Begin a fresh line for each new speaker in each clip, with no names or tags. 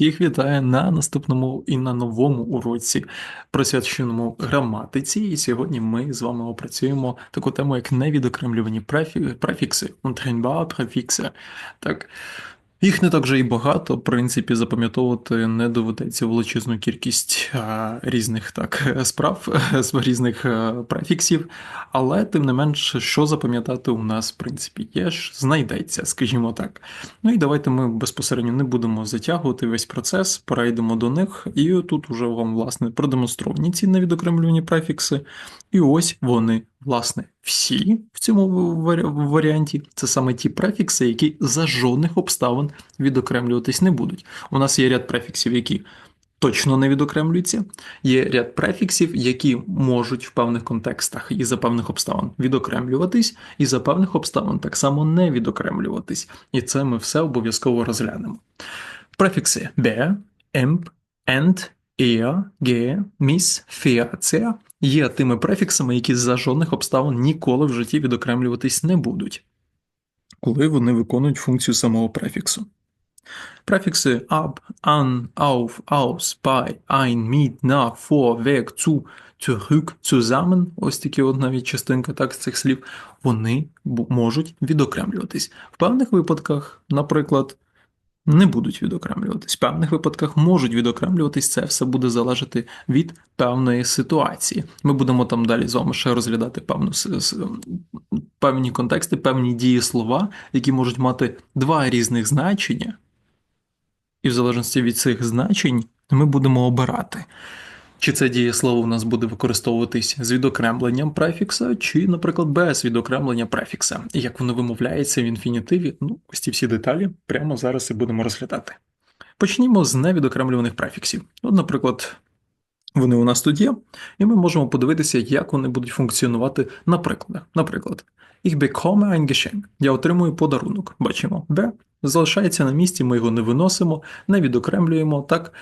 Всіх вітаю на наступному і на новому уроці, присвяченому граматиці. І сьогодні ми з вами опрацюємо таку тему, як невідокремлювані префі- префікси, untrennbare префікси. Так, їх не так вже і багато, в принципі, запам'ятовувати не доведеться величезну кількість різних так справ, різних а, префіксів, але тим не менш, що запам'ятати у нас, в принципі, є ж, знайдеться, скажімо так. Ну і давайте ми безпосередньо не будемо затягувати весь процес, перейдемо до них, і тут уже вам, власне, продемонстровані ці невідокремлювані префікси. І ось вони, власне, всі в цьому варіанті. Це саме ті префікси, які за жодних обставин відокремлюватись не будуть. У нас є ряд префіксів, які точно не відокремлюються. Є ряд префіксів, які можуть в певних контекстах і за певних обставин відокремлюватись, і за певних обставин так само не відокремлюватись. І це ми все обов'язково розглянемо. Префікси be, emp, and, er, ge, mis, cer є тими префіксами, які за жодних обставин ніколи в житті відокремлюватись не будуть, коли вони виконують функцію самого префіксу. Префікси ab, an, auf, aus, bei, ein, mit, nach, vor, weg, zu, zurück, zusammen, ось такі от навіть частинка так з цих слів, вони можуть відокремлюватись. В певних випадках, наприклад, не будуть відокремлюватись. В певних випадках можуть відокремлюватись. Це все буде залежати від певної ситуації. Ми будемо там далі з вами ще розглядати певну певні контексти, певні дії слова, які можуть мати два різних значення. І в залежності від цих значень ми будемо обирати. Чи це дієслово у нас буде використовуватись з відокремленням префікса, чи, наприклад, без відокремлення префікса. І як воно вимовляється в інфінітиві, ну, ось ці всі деталі прямо зараз і будемо розглядати. Почнімо з невідокремлюваних префіксів. От, наприклад, вони у нас тут є, і ми можемо подивитися, як вони будуть функціонувати на прикладах. Наприклад, Ich bekomme ein Geschenk. Я отримую подарунок. Бачимо, Б залишається на місці, ми його не виносимо, не відокремлюємо, так,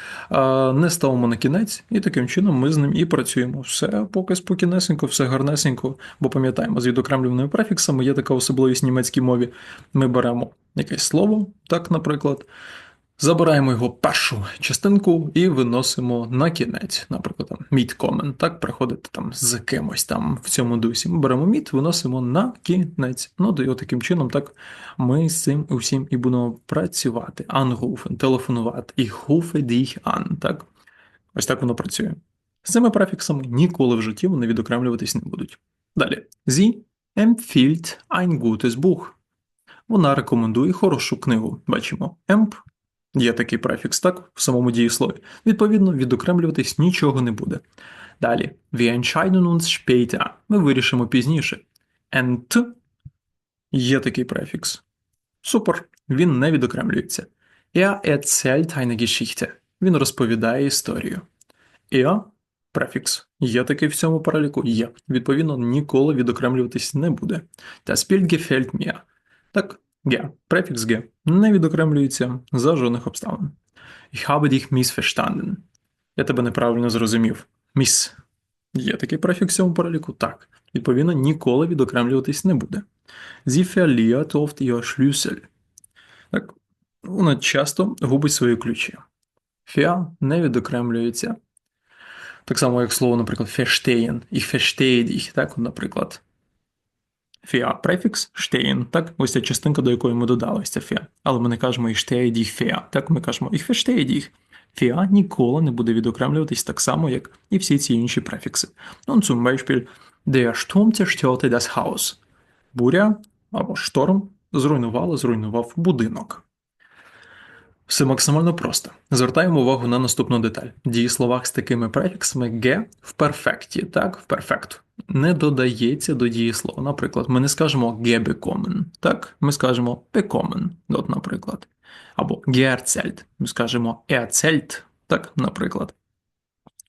не ставимо на кінець, і таким чином ми з ним і працюємо. Все поки спокійнесенько, все гарнесенько, бо пам'ятаємо, з відокремлюваними префіксами є така особливість в німецькій мові. Ми беремо якесь слово, так, наприклад, Забираємо його першу частинку і виносимо на кінець. Наприклад, там meet common, так приходити там з кимось там в цьому дусі. Ми беремо meet, виносимо на кінець. Ну, і таким чином, так ми з цим усім і будемо працювати. Anrufen, телефонувати, і rufe dich an, так? Ось так воно працює. З цими префіксами ніколи в житті вони відокремлюватись не будуть. Далі. Sie empfiehlt ein gutes Buch. Вона рекомендує хорошу книгу. Бачимо. Emp Є такий префікс, так, в самому дієслові. Відповідно, відокремлюватись нічого не буде. Далі. Wir entscheiden uns später. Ми вирішимо пізніше. And є такий префікс. Супер. Він не відокремлюється. Er erzählt eine Geschichte. Він розповідає історію. Er – префікс. Є такий в цьому переліку? Є. Відповідно, ніколи відокремлюватись не буде. Das Bild gefällt mir. Так, Г. Префікс Г. Не відокремлюється за жодних обставин. Ich habe dich missverstanden. Я тебе неправильно зрозумів. Міс. Є такий префікс цьому переліку? Так. Відповідно, ніколи відокремлюватись не буде. Sie verliert oft ihr Schlüssel. Так. Вона часто губить свої ключі. Фіа не відокремлюється. Так само, як слово, наприклад, verstehen. Ich verstehe dich. Так, наприклад. Фіа префікс stehen, так, ось ця частинка, до якої ми додали ось ця фіа. Але ми не кажемо ich stehe фіа, так, ми кажемо ich verstehe. Фіа ніколи не буде відокремлюватись так само, як і всі ці інші префікси. Ну, zum Beispiel, der Sturm zerstörte das Haus. Буря або шторм зруйнувала, зруйнував будинок. Все максимально просто. Звертаємо увагу на наступну деталь. Дієсловах з такими префіксами ге в перфекті, так, в перфект, не додається до дієслова. Наприклад, ми не скажемо ге bekommen, так, ми скажемо bekommen, от, наприклад. Або geerzählt, ми скажемо erzählt, так, наприклад.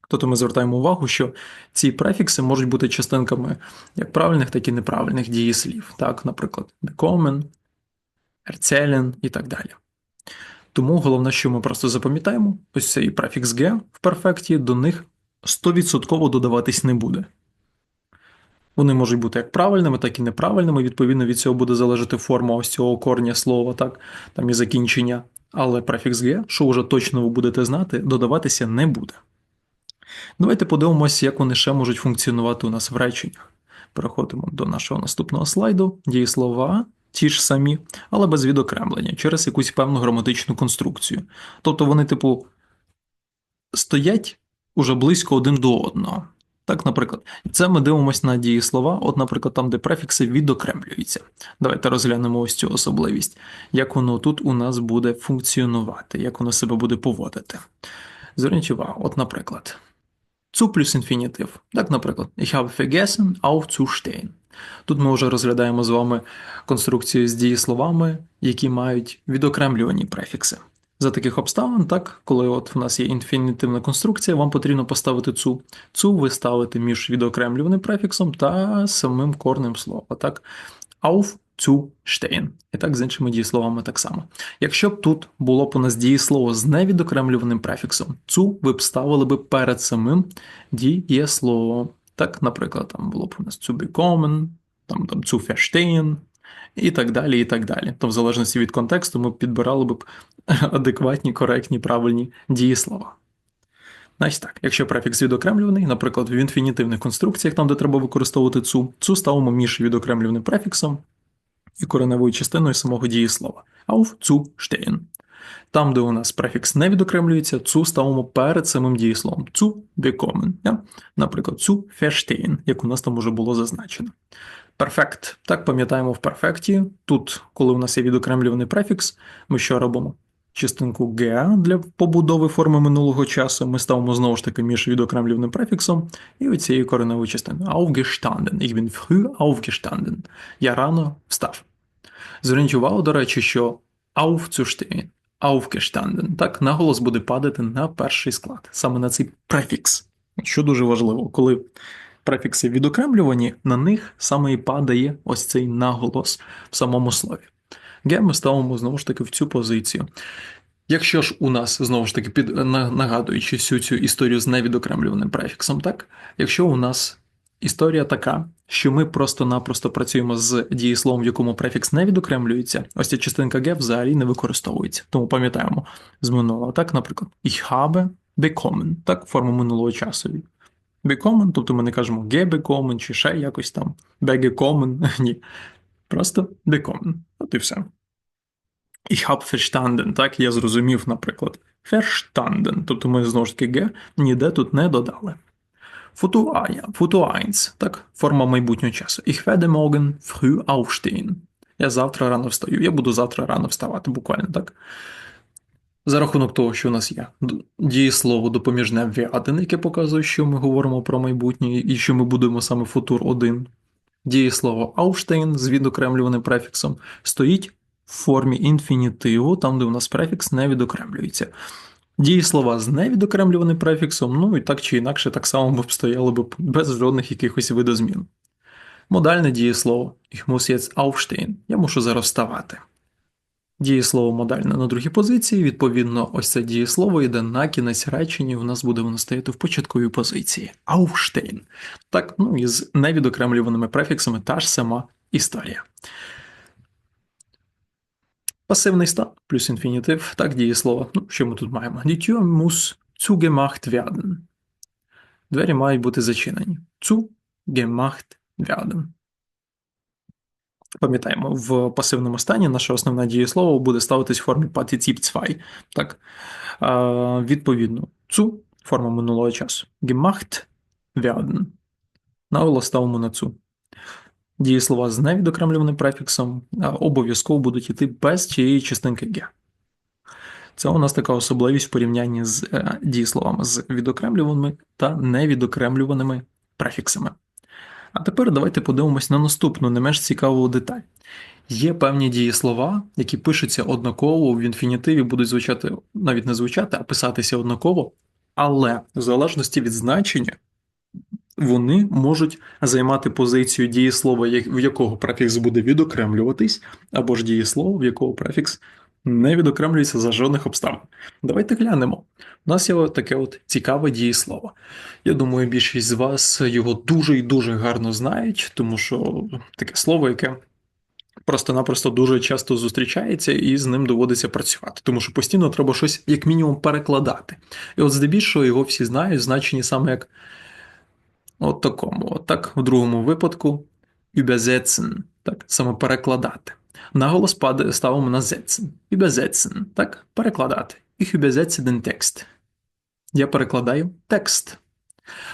Тобто ми звертаємо увагу, що ці префікси можуть бути частинками як правильних, так і неправильних дієслів. Так, наприклад, bekommen, erzählen і так далі. Тому головне, що ми просто запам'ятаємо, ось цей префікс «г» в перфекті до них 100% додаватись не буде. Вони можуть бути як правильними, так і неправильними. Відповідно, від цього буде залежати форма ось цього корня слова, так, там і закінчення. але префікс «ге», що вже точно ви будете знати, додаватися не буде. Давайте подивимося, як вони ще можуть функціонувати у нас в реченнях. Переходимо до нашого наступного слайду. Дієслова ті ж самі, але без відокремлення через якусь певну граматичну конструкцію. Тобто вони, типу, стоять уже близько один до одного. Так, наприклад, це ми дивимося на дієслова, от, наприклад, там, де префікси відокремлюються. Давайте розглянемо ось цю особливість, як воно тут у нас буде функціонувати, як воно себе буде поводити. Зверніть увагу, от, наприклад, zu плюс інфінітив. Так, наприклад, ich habe vergessen aufzustehen. Тут ми вже розглядаємо з вами конструкцію з дієсловами, які мають відокремлювані префікси. За таких обставин, так, коли от в нас є інфінітивна конструкція, вам потрібно поставити цу. Цу ви ставите між відокремлюваним префіксом та самим корнем слова. Так? Auf zu stehen. І так з іншими дієсловами так само. Якщо б тут було б у нас дієслово з невідокремлюваним префіксом, цу ви б ставили б перед самим дієсловом. Так, наприклад, там було б у нас zu bekommen, там, там zu verstehen, і так далі, і так далі. То в залежності від контексту ми підбирали б адекватні, коректні, правильні дієслова. Значить так, якщо префікс відокремлюваний, наприклад, в інфінітивних конструкціях, там, де треба використовувати цу, цу ставимо між відокремлюваним префіксом і кореневою частиною самого дієслова. Auf zu stehen. Там, де у нас префікс не відокремлюється, цу ставимо перед самим дієсловом. Bekommen. Ja? Наприклад, zu verstehen, як у нас там уже було зазначено. Перфект. Так, пам'ятаємо в перфекті. Тут, коли у нас є відокремлюваний префікс, ми що робимо? Частинку «ге» для побудови форми минулого часу ми ставимо знову ж таки між відокремлюваним префіксом і оцією кореневою частиною. Aufgestanden. Ich bin früh aufgestanden. Я рано встав. Зверніть увагу, до речі, що aufzustehen, aufgestanden, так, наголос буде падати на перший склад, саме на цей префікс. Що дуже важливо, коли префікси відокремлювані, на них саме і падає ось цей наголос в самому слові. Ге ми ставимо знову ж таки в цю позицію. Якщо ж у нас знову ж таки під нагадуючи всю цю історію з невідокремлюваним префіксом, так якщо у нас історія така, що ми просто-напросто працюємо з дієсловом, в якому префікс не відокремлюється, ось ця частинка ге взагалі не використовується. Тому пам'ятаємо з минулого, так, наприклад, ich habe bekommen, так, форма минулого часу. Bekommen, тобто ми не кажемо bekommen чи ще якось там begekommen, ні. Просто bekommen. От і все. Ich habe verstanden, так, я зрозумів, наприклад. Verstanden, тобто ми знову ж таки ге ніде тут не додали. Futur, Futur 1, так, форма майбутнього часу. Ich werde morgen früh aufstehen. Я завтра рано встаю. Я буду завтра рано вставати, буквально так. За рахунок того, що у нас є дієслово допоміжне werden, яке показує, що ми говоримо про майбутнє і що ми будемо саме футур 1. Дієслово aufstehen з відокремлюваним префіксом стоїть в формі інфінітиву, там де у нас префікс не відокремлюється. Дієслова з невідокремлюваним префіксом, ну і так чи інакше, так само б стояли б без жодних якихось видозмін. Модальне дієслово Ich muss jetzt aufstehen. Я мушу зараз вставати. Дієслово модальне на другій позиції, відповідно, ось це дієслово йде на кінець речення, у нас буде воно стояти в початковій позиції. Aufstehen. Так, ну і з невідокремлюваними префіксами та ж сама історія. Пасивний стан плюс інфінітив, так дієслово. Ну, що ми тут маємо? Die Tür muss zugemacht werden. Двері мають бути зачинені. Zugemacht werden. Пам'ятаємо, в пасивному стані наше основне дієслово буде ставитись в формі 2. Так? А, Відповідно, цу форма минулого часу. Gemacht werden. Наголос ставимо на цу. Дієслова з невідокремлюваним префіксом обов'язково будуть йти без цієї частинки «ге». Це у нас така особливість в порівнянні з е, дієсловами з відокремлюваними та невідокремлюваними префіксами. А тепер давайте подивимось на наступну не менш цікаву деталь. Є певні дієслова, які пишуться однаково в інфінітиві, будуть звучати, навіть не звучати, а писатися однаково, але в залежності від значення вони можуть займати позицію дієслова, в якого префікс буде відокремлюватись, або ж дієслово, в якого префікс не відокремлюється за жодних обставин. Давайте глянемо. У нас є таке от цікаве дієслово. Я думаю, більшість з вас його дуже і дуже гарно знають, тому що таке слово, яке просто-напросто дуже часто зустрічається і з ним доводиться працювати, тому що постійно треба щось як мінімум перекладати. І от здебільшого його всі знають, значені саме як от такому. От так, в другому випадку übersetzen, так, саме перекладати. Наголос ставимо на setzen. Übersetzen, так, перекладати. Ich übersetze den Text. Я перекладаю текст.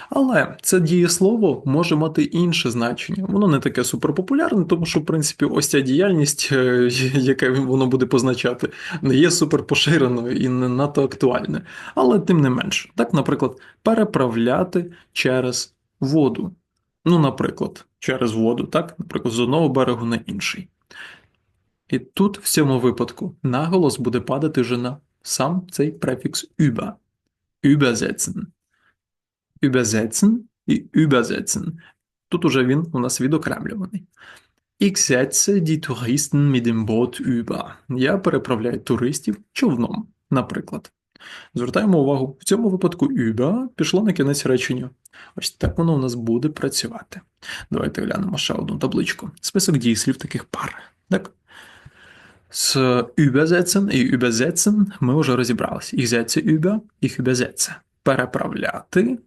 Але це дієслово може мати інше значення. Воно не таке суперпопулярне, тому що, в принципі, ось ця діяльність, е, яка воно буде позначати, не є суперпоширеною і не надто актуальною. Але тим не менш, так, наприклад, переправляти через воду. Ну, наприклад, через воду, так, наприклад, з одного берегу на інший. І тут, в цьому випадку, наголос буде падати вже на сам цей префікс über. Übersetzen übersetzen і übersetzen. Тут уже він у нас відокремлюваний. Ich setze die Touristen mit dem Boot über. Я переправляю туристів човном, наприклад. Звертаємо увагу, в цьому випадку über пішло на кінець речення. Ось так воно у нас буде працювати. Давайте глянемо ще одну табличку. Список дієслів таких пар. Так? З übersetzen і übersetzen ми вже розібралися. Ich setze über, ich übersetze. Переправляти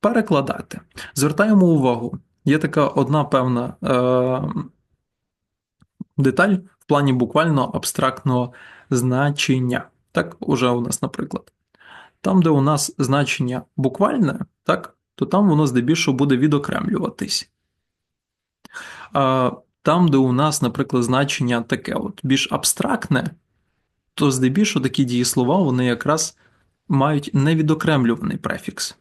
перекладати. Звертаємо увагу, є така одна певна е, деталь в плані буквально абстрактного значення. Так, уже у нас, наприклад. Там, де у нас значення буквальне, так, то там воно здебільшого буде відокремлюватись. А Там, де у нас, наприклад, значення таке от більш абстрактне, то здебільшого такі дієслова вони якраз мають невідокремлюваний префікс.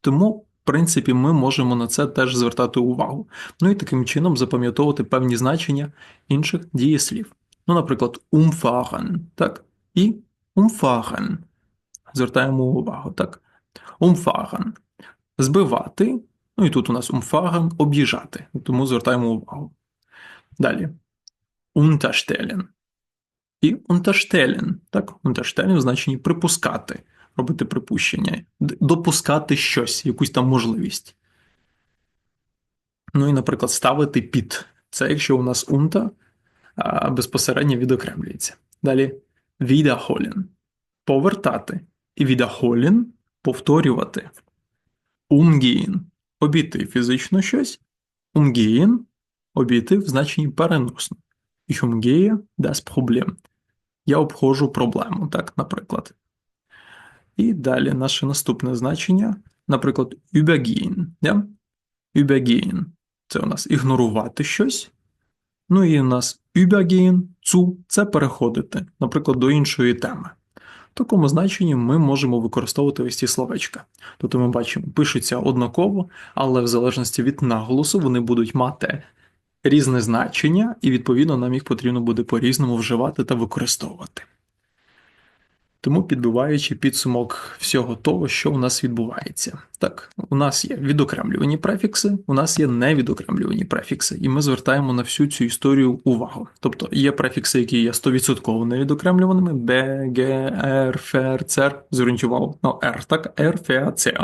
Тому, в принципі, ми можемо на це теж звертати увагу. Ну і таким чином запам'ятовувати певні значення інших дієслів. Ну, наприклад, umfahren, так? І umfahren. Звертаємо увагу, так? Umfahren. Збивати. Ну і тут у нас umfahren – об'їжджати. Тому звертаємо увагу. Далі. Unterstellen. І unterstellen. Так, unterstellen в значенні припускати робити припущення, допускати щось, якусь там можливість. Ну і, наприклад, ставити під. Це якщо у нас унта безпосередньо відокремлюється. Далі wiederholen – повертати. І wiederholen – повторювати. Umgehen – обійти фізично щось. Umgehen – обійти в значенні переносно. Ich umgehe das Problem. Я обходжу проблему, так, наприклад. І далі наше наступне значення, наприклад, übergehen. Yeah? Übergehen. Це у нас ігнорувати щось. Ну і у нас übergehen, zu – це переходити, наприклад, до іншої теми. В такому значенні ми можемо використовувати ось ці словечка. Тобто ми бачимо, пишуться однаково, але в залежності від наголосу вони будуть мати різне значення, і, відповідно, нам їх потрібно буде по-різному вживати та використовувати. Тому підбиваючи підсумок всього того, що у нас відбувається. Так, у нас є відокремлювані префікси, у нас є невідокремлювані префікси, і ми звертаємо на всю цю історію увагу. Тобто є префікси, які є 100% невідокремлюваними, Б, Г, Р, Ф, Цер, зорієнтував на Р, так, Р, Ф, Ц,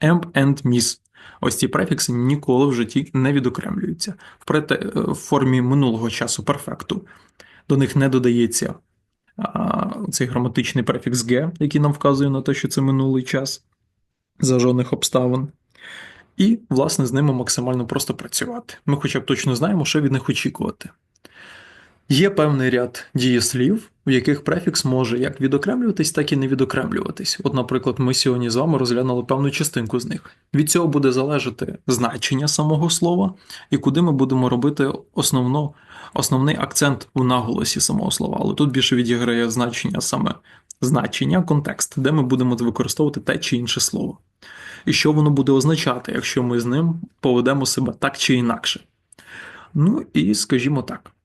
Емп, енд, міс. Ось ці префікси ніколи в житті не відокремлюються. В формі минулого часу перфекту. До них не додається цей граматичний префікс Г, який нам вказує на те, що це минулий час за жодних обставин. І, власне, з ними максимально просто працювати. Ми хоча б точно знаємо, що від них очікувати. Є певний ряд дієслів, в яких префікс може як відокремлюватись, так і не відокремлюватись. От, наприклад, ми сьогодні з вами розглянули певну частинку з них. Від цього буде залежати значення самого слова і куди ми будемо робити основну основний акцент у наголосі самого слова, але тут більше відіграє значення саме значення, контекст, де ми будемо використовувати те чи інше слово. І що воно буде означати, якщо ми з ним поведемо себе так чи інакше. Ну і скажімо так.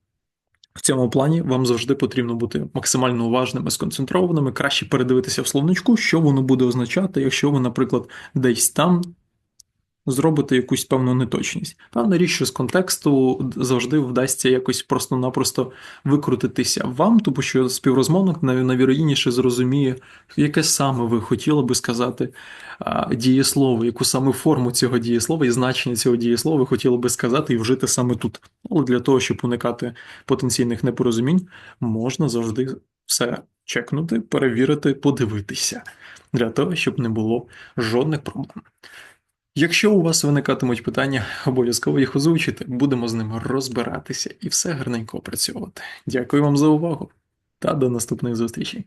В цьому плані вам завжди потрібно бути максимально уважними, сконцентрованими, краще передивитися в словничку, що воно буде означати, якщо ви, наприклад, десь там зробите якусь певну неточність. Певна річ, що з контексту завжди вдасться якось просто-напросто викрутитися вам, тому що співрозмовник най- найвірогідніше зрозуміє, яке саме ви хотіли би сказати дієслово, яку саме форму цього дієслова і значення цього дієслова ви хотіли би сказати і вжити саме тут. Але для того, щоб уникати потенційних непорозумінь, можна завжди все чекнути, перевірити, подивитися, для того, щоб не було жодних проблем. Якщо у вас виникатимуть питання, обов'язково їх озвучите, будемо з ними розбиратися і все гарненько опрацьовувати. Дякую вам за увагу та до наступних зустрічей.